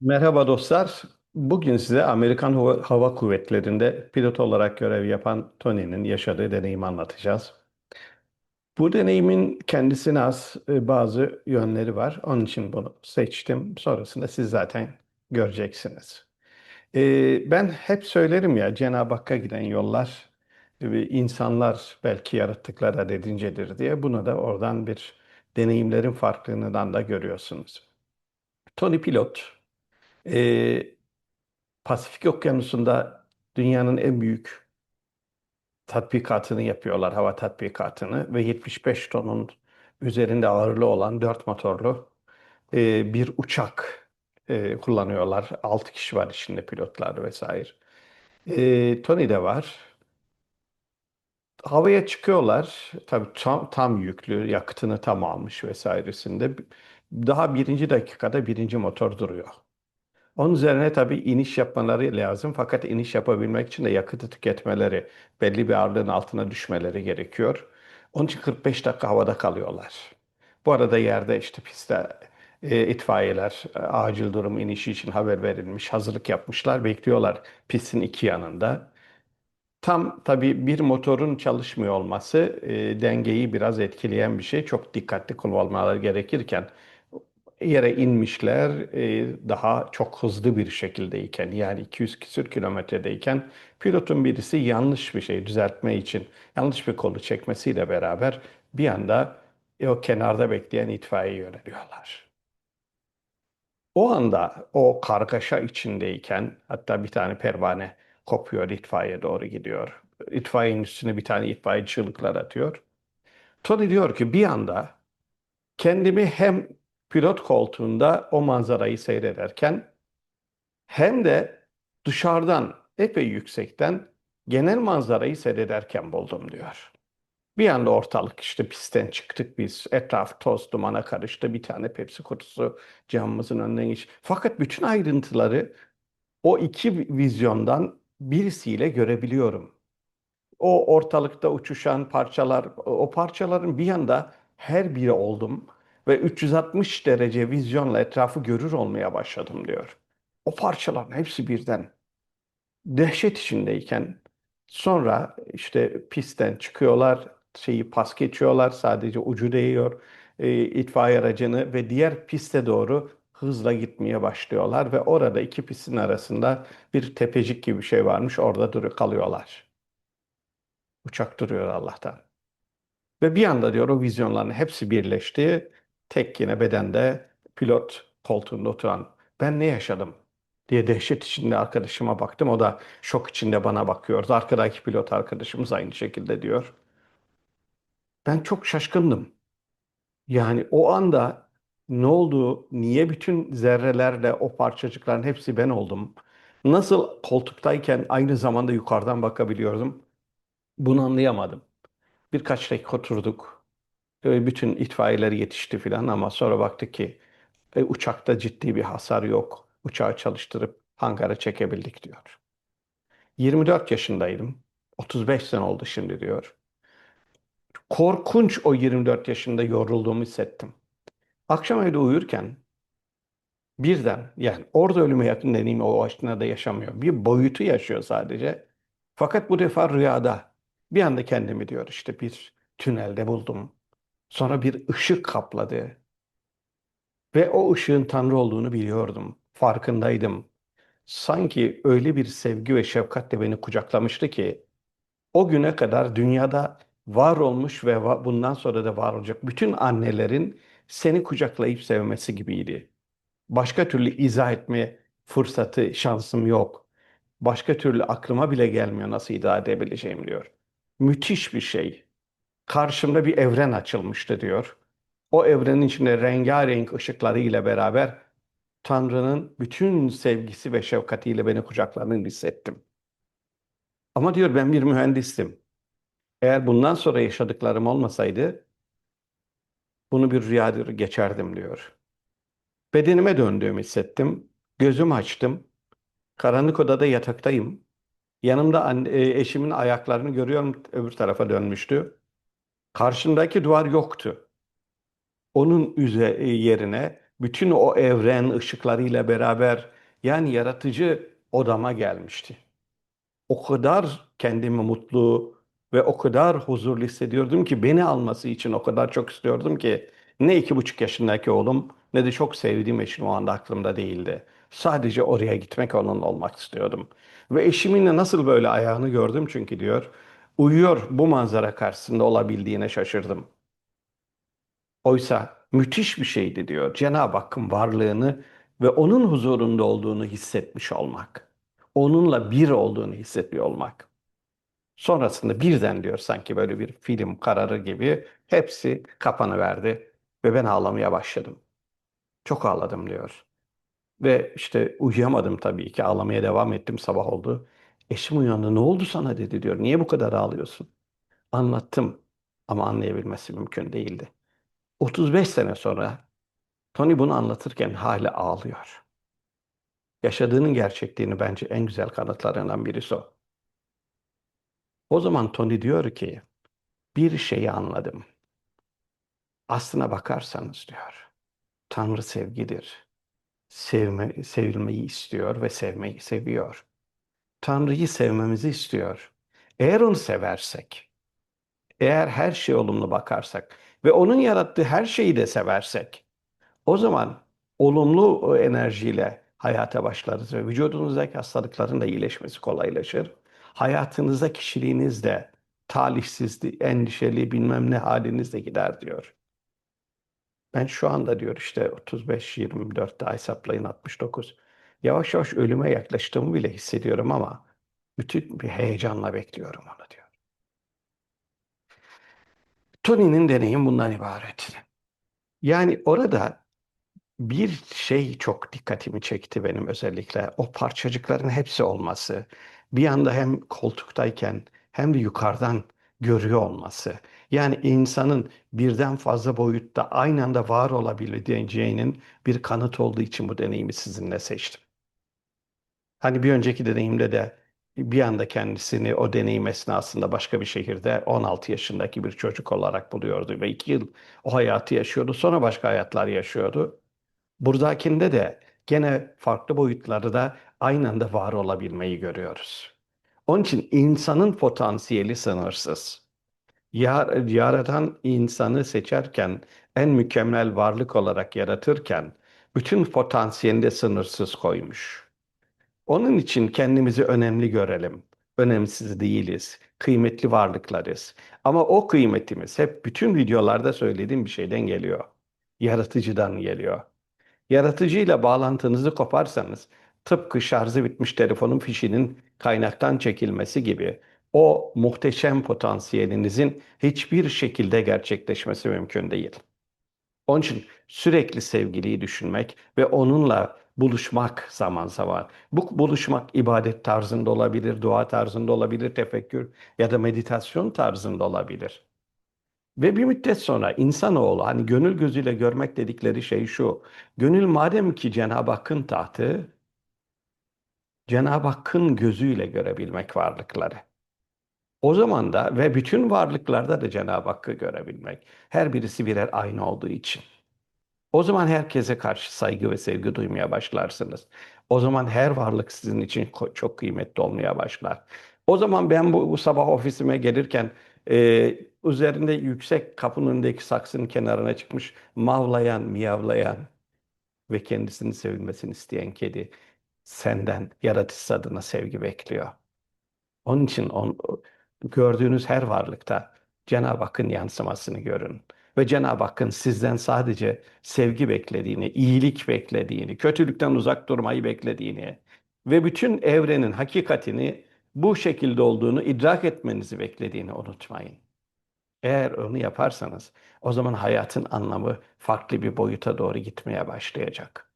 Merhaba dostlar. Bugün size Amerikan Hava Kuvvetleri'nde pilot olarak görev yapan Tony'nin yaşadığı deneyimi anlatacağız. Bu deneyimin kendisine e, bazı yönleri var. Onun için bunu seçtim. Sonrasında siz zaten göreceksiniz. E, ben hep söylerim ya Cenab-ı Hakk'a giden yollar e, insanlar belki yarattıkları adedincedir diye. Bunu da oradan bir deneyimlerin farklılığından da görüyorsunuz. Tony pilot. E, Pasifik Okyanusu'nda dünyanın en büyük tatbikatını yapıyorlar, hava tatbikatını ve 75 tonun üzerinde ağırlığı olan 4 motorlu e, bir uçak e, kullanıyorlar. 6 kişi var içinde pilotlar vesaire. E, Tony de var. Havaya çıkıyorlar. Tabii tam, tam yüklü, yakıtını tam almış vesairesinde. Daha birinci dakikada birinci motor duruyor. Onun üzerine tabii iniş yapmaları lazım. Fakat iniş yapabilmek için de yakıtı tüketmeleri, belli bir ağırlığın altına düşmeleri gerekiyor. Onun için 45 dakika havada kalıyorlar. Bu arada yerde işte pistte e, itfaiyeler e, acil durum inişi için haber verilmiş, hazırlık yapmışlar, bekliyorlar pistin iki yanında. Tam tabii bir motorun çalışmıyor olması e, dengeyi biraz etkileyen bir şey. Çok dikkatli kullanmaları gerekirken yere inmişler e, daha çok hızlı bir şekildeyken yani 200 küsür kilometredeyken pilotun birisi yanlış bir şey düzeltme için yanlış bir kolu çekmesiyle beraber bir anda e, o kenarda bekleyen itfaiye yöneliyorlar. O anda o kargaşa içindeyken hatta bir tane pervane kopuyor itfaiye doğru gidiyor. İtfaiyenin üstüne bir tane itfaiye çığlıklar atıyor. Tony diyor ki bir anda kendimi hem pilot koltuğunda o manzarayı seyrederken hem de dışarıdan epey yüksekten genel manzarayı seyrederken buldum diyor. Bir anda ortalık işte pistten çıktık biz. Etraf toz dumana karıştı. Bir tane Pepsi kutusu camımızın önünden geç. Fakat bütün ayrıntıları o iki vizyondan birisiyle görebiliyorum. O ortalıkta uçuşan parçalar, o parçaların bir yanda her biri oldum ve 360 derece vizyonla etrafı görür olmaya başladım diyor. O parçaların hepsi birden dehşet içindeyken sonra işte pistten çıkıyorlar, şeyi pas geçiyorlar, sadece ucu değiyor e, itfaiye aracını ve diğer piste doğru hızla gitmeye başlıyorlar ve orada iki pistin arasında bir tepecik gibi bir şey varmış, orada duruyor, kalıyorlar. Uçak duruyor Allah'tan. Ve bir anda diyor o vizyonların hepsi birleşti. Tek yine bedende pilot koltuğunda oturan ben ne yaşadım diye dehşet içinde arkadaşıma baktım. O da şok içinde bana bakıyordu. Arkadaki pilot arkadaşımız aynı şekilde diyor. Ben çok şaşkındım. Yani o anda ne oldu? Niye bütün zerrelerle o parçacıkların hepsi ben oldum? Nasıl koltuktayken aynı zamanda yukarıdan bakabiliyordum? Bunu anlayamadım. Birkaç dakika oturduk. Bütün itfaiyeler yetişti filan ama sonra baktık ki e, uçakta ciddi bir hasar yok. Uçağı çalıştırıp hangara çekebildik diyor. 24 yaşındaydım. 35 sene oldu şimdi diyor. Korkunç o 24 yaşında yorulduğumu hissettim. Akşam evde uyurken birden yani orada ölüme yakın deneyimi o aşkına da yaşamıyor. Bir boyutu yaşıyor sadece. Fakat bu defa rüyada. Bir anda kendimi diyor işte bir tünelde buldum. Sonra bir ışık kapladı. Ve o ışığın Tanrı olduğunu biliyordum. Farkındaydım. Sanki öyle bir sevgi ve şefkatle beni kucaklamıştı ki o güne kadar dünyada var olmuş ve bundan sonra da var olacak bütün annelerin seni kucaklayıp sevmesi gibiydi. Başka türlü izah etme fırsatı, şansım yok. Başka türlü aklıma bile gelmiyor nasıl izah edebileceğim diyor. Müthiş bir şey. Karşımda bir evren açılmıştı diyor. O evrenin içinde rengarenk ışıklarıyla beraber Tanrı'nın bütün sevgisi ve şefkatiyle beni kucakladığını hissettim. Ama diyor ben bir mühendistim. Eğer bundan sonra yaşadıklarım olmasaydı bunu bir rüya geçerdim diyor. Bedenime döndüğümü hissettim. Gözümü açtım. Karanlık odada yataktayım. Yanımda e, eşimin ayaklarını görüyorum öbür tarafa dönmüştü. Karşımdaki duvar yoktu. Onun e, yerine bütün o evren ışıklarıyla beraber yani yaratıcı odama gelmişti. O kadar kendimi mutlu ve o kadar huzurlu hissediyordum ki beni alması için o kadar çok istiyordum ki ne iki buçuk yaşındaki oğlum ne de çok sevdiğim eşim o anda aklımda değildi. Sadece oraya gitmek onunla olmak istiyordum. Ve eşimin de nasıl böyle ayağını gördüm çünkü diyor. Uyuyor bu manzara karşısında olabildiğine şaşırdım. Oysa müthiş bir şeydi diyor. Cenab-ı Hakk'ın varlığını ve onun huzurunda olduğunu hissetmiş olmak. Onunla bir olduğunu hissetmiş olmak. Sonrasında birden diyor sanki böyle bir film kararı gibi hepsi kapanıverdi ve ben ağlamaya başladım. Çok ağladım diyor. Ve işte uyuyamadım tabii ki ağlamaya devam ettim sabah oldu. Eşim uyandı ne oldu sana dedi diyor. Niye bu kadar ağlıyorsun? Anlattım ama anlayabilmesi mümkün değildi. 35 sene sonra Tony bunu anlatırken hala ağlıyor. Yaşadığının gerçekliğini bence en güzel kanıtlarından birisi o. O zaman Tony diyor ki bir şeyi anladım. Aslına bakarsanız diyor. Tanrı sevgidir. Sevme, sevilmeyi istiyor ve sevmeyi seviyor. Tanrı'yı sevmemizi istiyor. Eğer onu seversek, eğer her şeye olumlu bakarsak ve onun yarattığı her şeyi de seversek, o zaman olumlu enerjiyle hayata başlarız ve vücudunuzdaki hastalıkların da iyileşmesi kolaylaşır. Hayatınızda kişiliğiniz de talihsiz, endişeli bilmem ne haliniz de gider diyor. Ben şu anda diyor işte 35-24 daha hesaplayın 69. Yavaş yavaş ölüme yaklaştığımı bile hissediyorum ama bütün bir heyecanla bekliyorum onu diyor. Tony'nin deneyim bundan ibaret. Yani orada bir şey çok dikkatimi çekti benim özellikle. O parçacıkların hepsi olması. Bir anda hem koltuktayken hem de yukarıdan görüyor olması. Yani insanın birden fazla boyutta aynı anda var olabileceğinin bir kanıt olduğu için bu deneyimi sizinle seçtim. Hani bir önceki deneyimde de bir anda kendisini o deneyim esnasında başka bir şehirde 16 yaşındaki bir çocuk olarak buluyordu ve iki yıl o hayatı yaşıyordu. Sonra başka hayatlar yaşıyordu. Buradakinde de gene farklı boyutları da aynı anda var olabilmeyi görüyoruz. Onun için insanın potansiyeli sınırsız. Yar, yaratan insanı seçerken, en mükemmel varlık olarak yaratırken, bütün potansiyelini de sınırsız koymuş. Onun için kendimizi önemli görelim. Önemsiz değiliz, kıymetli varlıklarız. Ama o kıymetimiz hep bütün videolarda söylediğim bir şeyden geliyor. Yaratıcıdan geliyor. Yaratıcıyla bağlantınızı koparsanız, tıpkı şarjı bitmiş telefonun fişinin kaynaktan çekilmesi gibi o muhteşem potansiyelinizin hiçbir şekilde gerçekleşmesi mümkün değil. Onun için sürekli sevgiliyi düşünmek ve onunla buluşmak zaman zaman. Bu buluşmak ibadet tarzında olabilir, dua tarzında olabilir, tefekkür ya da meditasyon tarzında olabilir. Ve bir müddet sonra insanoğlu hani gönül gözüyle görmek dedikleri şey şu. Gönül madem ki Cenab-ı Hakk'ın tahtı, Cenab-ı Hakk'ın gözüyle görebilmek varlıkları. O zaman da ve bütün varlıklarda da Cenab-ı Hakk'ı görebilmek. Her birisi birer aynı olduğu için. O zaman herkese karşı saygı ve sevgi duymaya başlarsınız. O zaman her varlık sizin için çok kıymetli olmaya başlar. O zaman ben bu, bu sabah ofisime gelirken e, üzerinde yüksek kapının önündeki saksının kenarına çıkmış mavlayan, miyavlayan ve kendisini sevilmesini isteyen kedi senden yaratıcı adına sevgi bekliyor. Onun için on, gördüğünüz her varlıkta Cenab-ı Hakk'ın yansımasını görün. Ve Cenab-ı Hakk'ın sizden sadece sevgi beklediğini, iyilik beklediğini, kötülükten uzak durmayı beklediğini ve bütün evrenin hakikatini bu şekilde olduğunu idrak etmenizi beklediğini unutmayın. Eğer onu yaparsanız o zaman hayatın anlamı farklı bir boyuta doğru gitmeye başlayacak.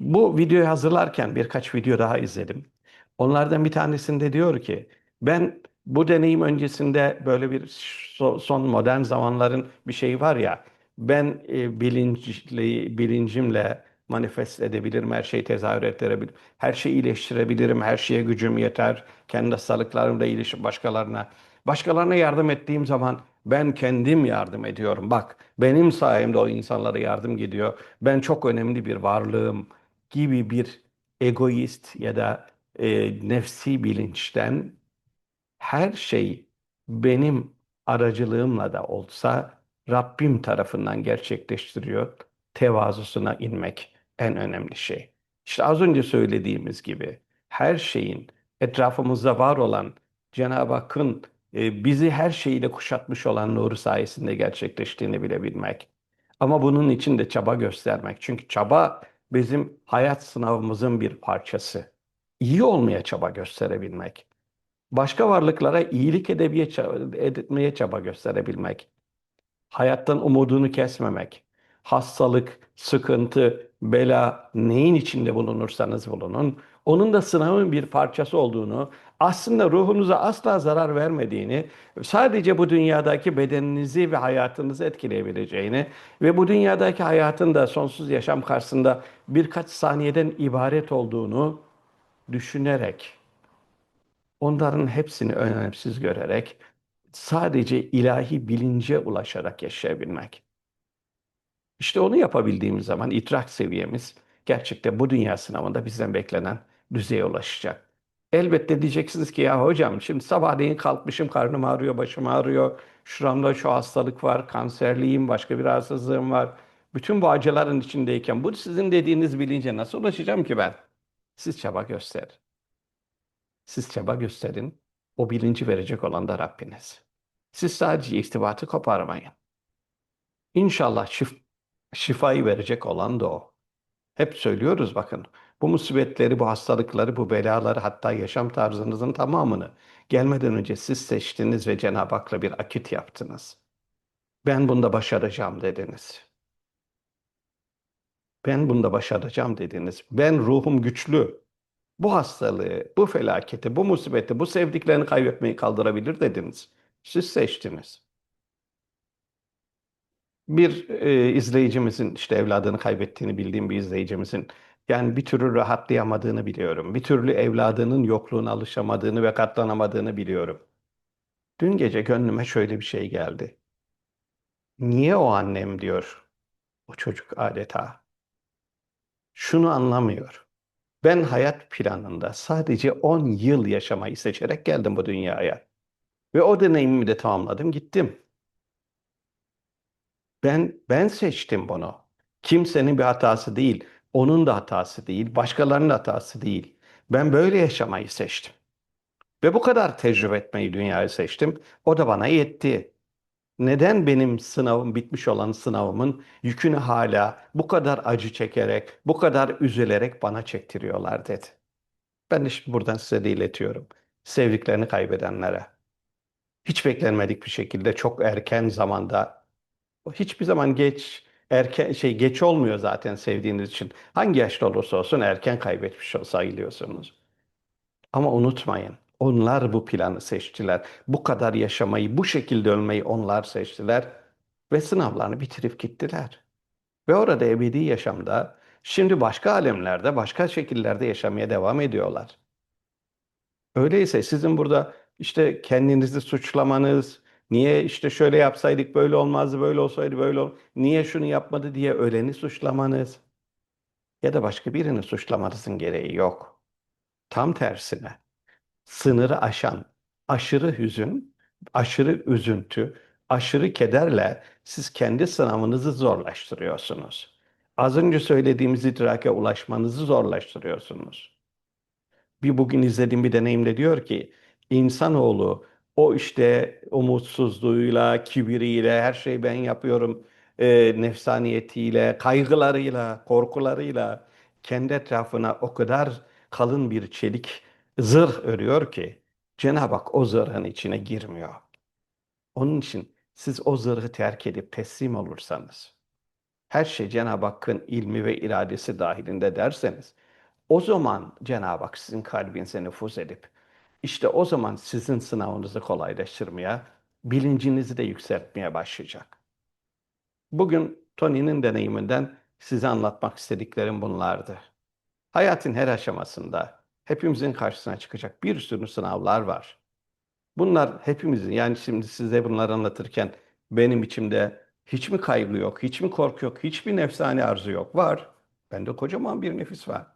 Bu videoyu hazırlarken birkaç video daha izledim. Onlardan bir tanesinde diyor ki ben bu deneyim öncesinde böyle bir son modern zamanların bir şeyi var ya ben e, bilinçli, bilincimle manifest edebilirim, her şeyi tezahür ettirebilirim, her şeyi iyileştirebilirim, her şeye gücüm yeter, kendi hastalıklarımda iyileşip başkalarına. Başkalarına yardım ettiğim zaman Ben kendim yardım ediyorum. Bak benim sayemde o insanlara yardım gidiyor. Ben çok önemli bir varlığım gibi bir egoist ya da e, nefsi bilinçten her şey benim aracılığımla da olsa Rabbim tarafından gerçekleştiriyor. Tevazusuna inmek en önemli şey. İşte az önce söylediğimiz gibi her şeyin etrafımızda var olan Cenab-ı Hakk'ın e, bizi her şeyiyle kuşatmış olan nuru sayesinde gerçekleştiğini bilebilmek. Ama bunun için de çaba göstermek. Çünkü çaba bizim hayat sınavımızın bir parçası. İyi olmaya çaba gösterebilmek başka varlıklara iyilik edebeye, etmeye çaba gösterebilmek, hayattan umudunu kesmemek, hastalık, sıkıntı, bela neyin içinde bulunursanız bulunun, onun da sınavın bir parçası olduğunu, aslında ruhunuza asla zarar vermediğini, sadece bu dünyadaki bedeninizi ve hayatınızı etkileyebileceğini ve bu dünyadaki hayatın da sonsuz yaşam karşısında birkaç saniyeden ibaret olduğunu düşünerek Onların hepsini önemsiz görerek sadece ilahi bilince ulaşarak yaşayabilmek. İşte onu yapabildiğimiz zaman idrak seviyemiz gerçekten bu dünya sınavında bizden beklenen düzeye ulaşacak. Elbette diyeceksiniz ki ya hocam şimdi sabahleyin kalkmışım karnım ağrıyor, başım ağrıyor, şuramda şu hastalık var, kanserliyim, başka bir rahatsızlığım var. Bütün bu acıların içindeyken bu sizin dediğiniz bilince nasıl ulaşacağım ki ben? Siz çaba gösterin. Siz çaba gösterin. O bilinci verecek olan da Rabbiniz. Siz sadece irtibatı koparmayın. İnşallah şif şifayı verecek olan da o. Hep söylüyoruz bakın. Bu musibetleri, bu hastalıkları, bu belaları hatta yaşam tarzınızın tamamını gelmeden önce siz seçtiniz ve Cenab-ı Hak'la bir akit yaptınız. Ben bunda başaracağım dediniz. Ben bunda başaracağım dediniz. Ben ruhum güçlü bu hastalığı, bu felaketi, bu musibeti, bu sevdiklerini kaybetmeyi kaldırabilir dediniz. Siz seçtiniz. Bir e, izleyicimizin işte evladını kaybettiğini bildiğim bir izleyicimizin yani bir türlü rahatlayamadığını biliyorum. Bir türlü evladının yokluğuna alışamadığını ve katlanamadığını biliyorum. Dün gece gönlüme şöyle bir şey geldi. Niye o annem diyor o çocuk adeta. Şunu anlamıyor. Ben hayat planında sadece 10 yıl yaşamayı seçerek geldim bu dünyaya. Ve o deneyimimi de tamamladım, gittim. Ben ben seçtim bunu. Kimsenin bir hatası değil, onun da hatası değil, başkalarının da hatası değil. Ben böyle yaşamayı seçtim. Ve bu kadar tecrübe etmeyi dünyaya seçtim. O da bana yetti. Neden benim sınavım bitmiş olan sınavımın yükünü hala bu kadar acı çekerek, bu kadar üzülerek bana çektiriyorlar dedi. Ben de şimdi buradan size de iletiyorum. Sevdiklerini kaybedenlere. Hiç beklenmedik bir şekilde çok erken zamanda hiçbir zaman geç erken şey geç olmuyor zaten sevdiğiniz için. Hangi yaşta olursa olsun erken kaybetmiş sayılıyorsunuz. Ama unutmayın onlar bu planı seçtiler. Bu kadar yaşamayı, bu şekilde ölmeyi onlar seçtiler ve sınavlarını bitirip gittiler. Ve orada ebedi yaşamda, şimdi başka alemlerde, başka şekillerde yaşamaya devam ediyorlar. Öyleyse sizin burada işte kendinizi suçlamanız, niye işte şöyle yapsaydık böyle olmazdı, böyle olsaydı böyle ol, niye şunu yapmadı diye öleni suçlamanız ya da başka birini suçlamanızın gereği yok. Tam tersine sınırı aşan aşırı hüzün, aşırı üzüntü, aşırı kederle siz kendi sınavınızı zorlaştırıyorsunuz. Az önce söylediğimiz idrake ulaşmanızı zorlaştırıyorsunuz. Bir bugün izlediğim bir deneyimde diyor ki insanoğlu o işte umutsuzluğuyla, kibiriyle, her şeyi ben yapıyorum e, nefsaniyetiyle, kaygılarıyla, korkularıyla kendi etrafına o kadar kalın bir çelik zırh örüyor ki Cenab-ı Hak o zırhın içine girmiyor. Onun için siz o zırhı terk edip teslim olursanız, her şey Cenab-ı Hakk'ın ilmi ve iradesi dahilinde derseniz, o zaman Cenab-ı Hak sizin kalbinize nüfuz edip, işte o zaman sizin sınavınızı kolaylaştırmaya, bilincinizi de yükseltmeye başlayacak. Bugün Tony'nin deneyiminden size anlatmak istediklerim bunlardı. Hayatın her aşamasında hepimizin karşısına çıkacak bir sürü sınavlar var. Bunlar hepimizin yani şimdi size bunları anlatırken benim içimde hiç mi kaygı yok, hiç mi korku yok, hiçbir nefsani arzu yok. Var. Bende kocaman bir nefis var.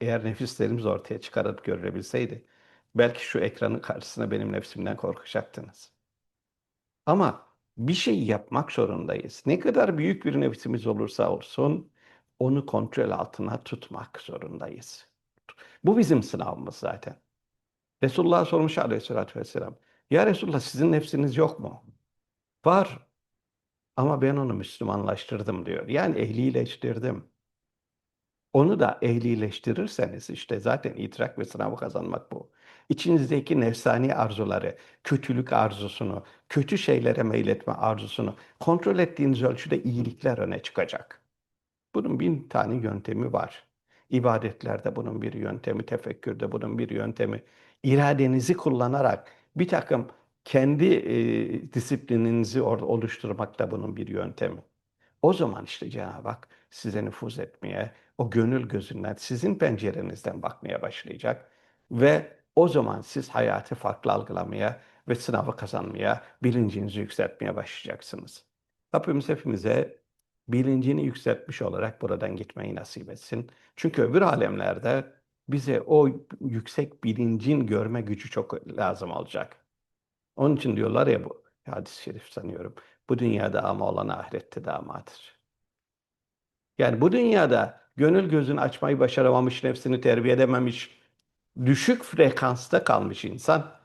Eğer nefislerimiz ortaya çıkarıp görülebilseydi belki şu ekranın karşısına benim nefsimden korkacaktınız. Ama bir şey yapmak zorundayız. Ne kadar büyük bir nefsimiz olursa olsun onu kontrol altına tutmak zorundayız. Bu bizim sınavımız zaten. Resulullah sormuş aleyhissalatü vesselam. Ya Resulullah sizin nefsiniz yok mu? Var ama ben onu Müslümanlaştırdım diyor. Yani ehlileştirdim. Onu da ehlileştirirseniz işte zaten idrak ve sınavı kazanmak bu. İçinizdeki nefsani arzuları, kötülük arzusunu, kötü şeylere meyletme arzusunu kontrol ettiğiniz ölçüde iyilikler öne çıkacak. Bunun bin tane yöntemi var. İbadetlerde bunun bir yöntemi, tefekkürde bunun bir yöntemi. İradenizi kullanarak bir takım kendi e, disiplininizi or- oluşturmak da bunun bir yöntemi. O zaman işte Cenab-ı Hak size nüfuz etmeye, o gönül gözünden, sizin pencerenizden bakmaya başlayacak. Ve o zaman siz hayatı farklı algılamaya ve sınavı kazanmaya, bilincinizi yükseltmeye başlayacaksınız. Rabbimiz hepimize bilincini yükseltmiş olarak buradan gitmeyi nasip etsin. Çünkü öbür alemlerde bize o yüksek bilincin görme gücü çok lazım olacak. Onun için diyorlar ya bu hadis-i şerif sanıyorum. Bu dünyada ama olan ahirette damadır. Yani bu dünyada gönül gözünü açmayı başaramamış, nefsini terbiye edememiş, düşük frekansta kalmış insan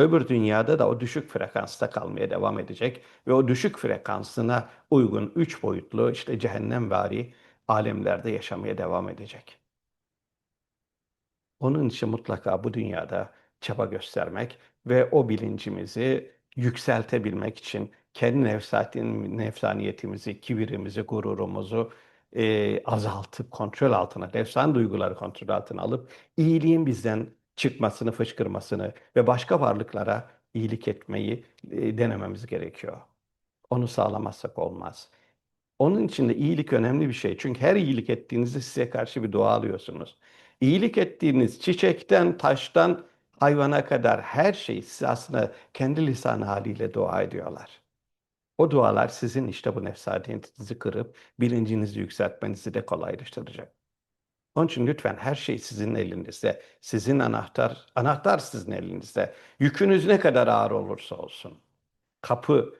öbür dünyada da o düşük frekansta kalmaya devam edecek ve o düşük frekansına uygun üç boyutlu işte cehennemvari alemlerde yaşamaya devam edecek. Onun için mutlaka bu dünyada çaba göstermek ve o bilincimizi yükseltebilmek için kendi nefsatin, nefsaniyetimizi, kibirimizi, gururumuzu e, azaltıp kontrol altına, nefsan duyguları kontrol altına alıp iyiliğin bizden çıkmasını, fışkırmasını ve başka varlıklara iyilik etmeyi e, denememiz gerekiyor. Onu sağlamazsak olmaz. Onun için de iyilik önemli bir şey. Çünkü her iyilik ettiğinizde size karşı bir dua alıyorsunuz. İyilik ettiğiniz çiçekten, taştan, hayvana kadar her şey size aslında kendi lisan haliyle dua ediyorlar. O dualar sizin işte bu nefsaniyetinizi kırıp bilincinizi yükseltmenizi de kolaylaştıracak. Onun için lütfen her şey sizin elinizde. Sizin anahtar, anahtar sizin elinizde. Yükünüz ne kadar ağır olursa olsun. Kapı,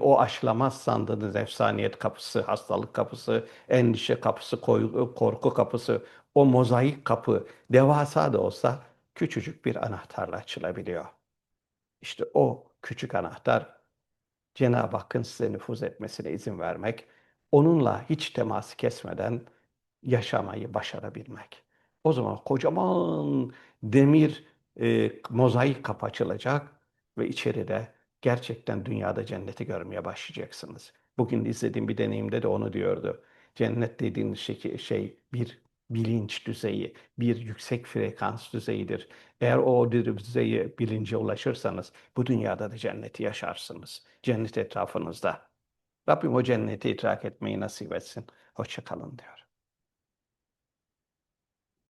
o aşılamaz sandığınız efsaniyet kapısı, hastalık kapısı, endişe kapısı, korku kapısı, o mozaik kapı devasa da olsa küçücük bir anahtarla açılabiliyor. İşte o küçük anahtar Cenab-ı Hakk'ın size nüfuz etmesine izin vermek, onunla hiç teması kesmeden yaşamayı başarabilmek. O zaman kocaman demir e, mozaik kapı açılacak ve içeride gerçekten dünyada cenneti görmeye başlayacaksınız. Bugün izlediğim bir deneyimde de onu diyordu. Cennet dediğiniz şey, şey bir bilinç düzeyi, bir yüksek frekans düzeyidir. Eğer o düzeye bilince ulaşırsanız bu dünyada da cenneti yaşarsınız. Cennet etrafınızda. Rabbim o cenneti idrak etmeyi nasip etsin. Hoşçakalın diyor.